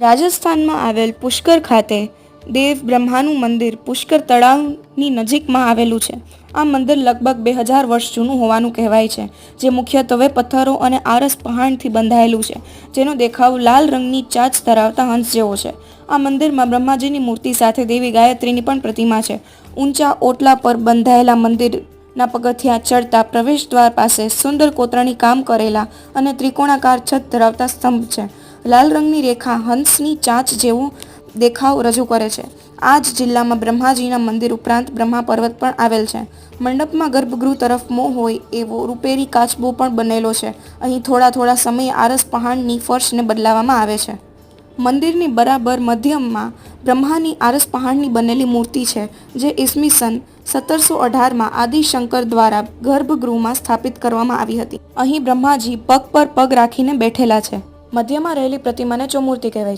રાજસ્થાનમાં આવેલ પુષ્કર ખાતે દેવ બ્રહ્માનું મંદિર પુષ્કર તળાવની નજીકમાં આવેલું છે. આ મંદિર લગભગ બે હજાર વર્ષ જૂનું હોવાનું કહેવાય છે, જે મુખ્યત્વે પથ્થરો અને આરસ પહાણથી બંધાયેલું છે, જેનો દેખાવ લાલ રંગની ચાંચ ધરાવતા હંસ જેવો છે. આ મંદિરમાં બ્રહ્માજીની મૂર્તિ સાથે દેવી ગાયત્રીની પણ પ્રતિમા છે. ઊંચા ઓટલા પર બંધાયેલા મંદિરના પગથિયાં ચડતા પ્રવેશદ્વાર પાસે સુંદર કોતરણી કામ કરેલા અને ત્રિકોણાકાર છત ધરાવતા સ્તંભ છે. લાલ રંગની રેખા હંસની ચાંચ જેવો દેખાવ રજૂ કરે છે. આ જ જિલ્લામાં બ્રહ્માજીના મંદિર ઉપરાંત બ્રહ્મા પર્વત પણ આવેલ છે. મંડપમાં ગર્ભગૃહ તરફ મોં હોય એવો રૂપેરી કાચબો પણ બનેલો છે. અહીં થોડા થોડા સમયે આરસ પહાણની ફર્શને બદલાવવામાં આવે છે. મંદિરની બરાબર મધ્યમાં બ્રહ્માની આરસ પહાણની બનેલી મૂર્તિ છે, જે ઈસવીસન સત્તરસો અઢારમાં આદિશંકર દ્વારા ગર્ભગૃહમાં સ્થાપિત કરવામાં આવી હતી. અહીં બ્રહ્માજી પગ પર પગ રાખીને બેઠેલા છે. મધ્યમાં રહેલી પ્રતિમાને ચોમૂર્તિ કહેવાય છે.